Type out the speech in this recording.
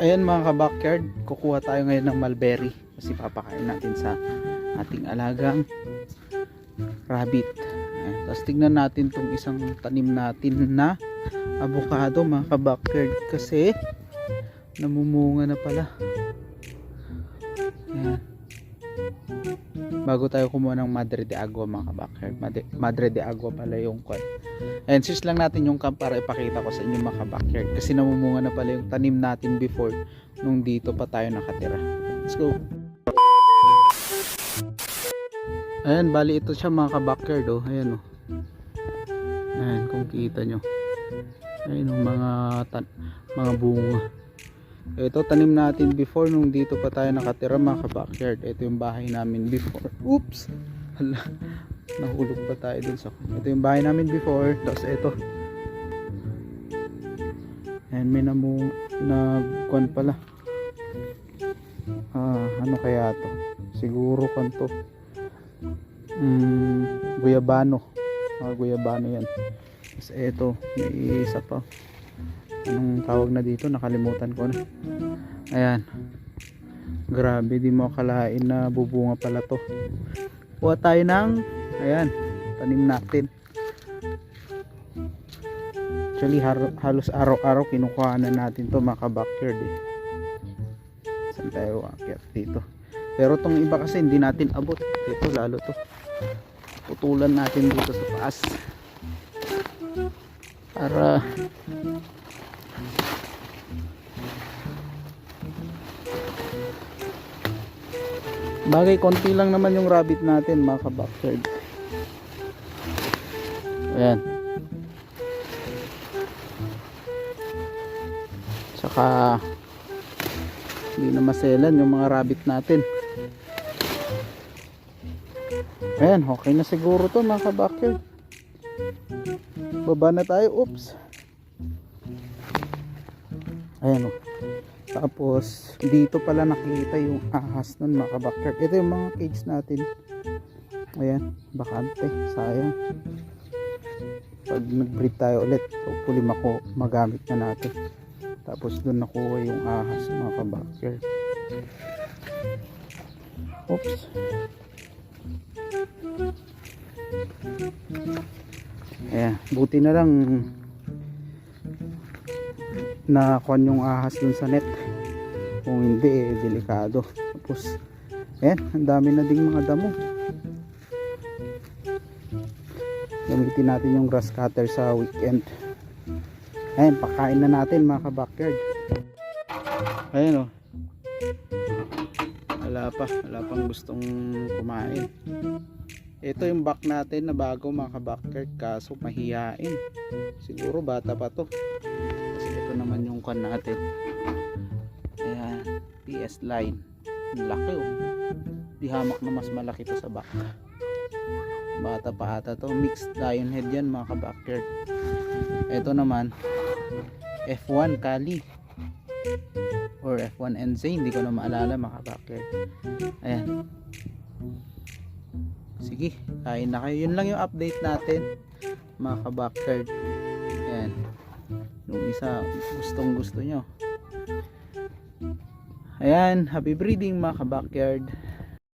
Ayan mga ka-backyard, kukuha tayo ngayon ng mulberry kasi papakain natin sa ating alagang rabbit. Ayan, tapos tignan natin tong isang tanim natin na avocado mga ka-backyard kasi namumunga na pala. Ayan. Bago tayo kumuha ng Madre de Agua mga ka-backyard. Madre, Madre de Agua pala yung kwan. Ayan, sis lang natin yung camp para ipakita ko sa inyo mga ka-backyard. Kasi namumunga na pala yung tanim natin before nung dito pa tayo nakatira. Let's go. Ayan, bali ito siya mga ka-backyard oh. Ayan oh. Ayan, kung kita nyo. Ayan oh, mga, mga bunga. Ito tanim natin before nung dito pa tayo nakatira mga ka-backyard. Ito yung bahay namin before. Oops! Hala, nahulog pa tayo dun sa... Ito yung bahay namin before. Tapos ito. Ayan, may namu... Nagkuhan pala. Ah, ano kaya to? Siguro kan to. Mm, guyabano. Mga guyabano yan. Tapos ito, may isa pa. Anong tawag na dito? Nakalimutan ko na. Ayan. Grabe, di mo akalain na bubunga pala to. Kuha tayo ng, ayan, tanim natin. Actually, har- halos araw-araw kinukuha na natin to mga backyard eh. Saan tayo aakyat dito? Pero tong iba kasi hindi natin abot. Ito lalo to. Putulan natin dito sa taas. Para Bagay, konti lang naman yung rabbit natin mga ka-backyard. Ayan. Saka hindi na maselan yung mga rabbit natin. Ayan, okay na siguro to mga ka-backyard. Baba na tayo. Oops. Ayan o. Tapos, dito pala nakita yung ahas nun mga kabakter. Ito yung mga cage natin. Ayan, bakante. Sayang. Pag nag-breed tayo ulit, hopefully mako magamit na natin. Tapos doon nakuha yung ahas mga kabakter. Oops. Ayan, buti na lang nakakuan yung ahas dun sa net. Kung hindi eh, delikado. Tapos ayan ang dami na ding mga damo. Gamitin natin yung grass cutter sa weekend. Ayan pakain na natin mga ka-backyard. Ayan o wala pa. Wala pang gustong kumain. Ito yung back natin na bago mga ka-backyard. Kaso mahihain. Siguro bata pa to ito naman yung kan natin. Ayan PS line. Laki oh. Di hamak na mas malaki to sa back. Bata pa ata to. Mixed lion head yan mga ka-backyard. Ito naman F1 Kali. Or F1 NZ hindi ko na maalala mga ka-backyard. Ayan. Sige kain na kayo. Yun lang yung update natin mga ka-backyard yung isa gustong gusto nyo. Ayan happy breeding mga ka-backyard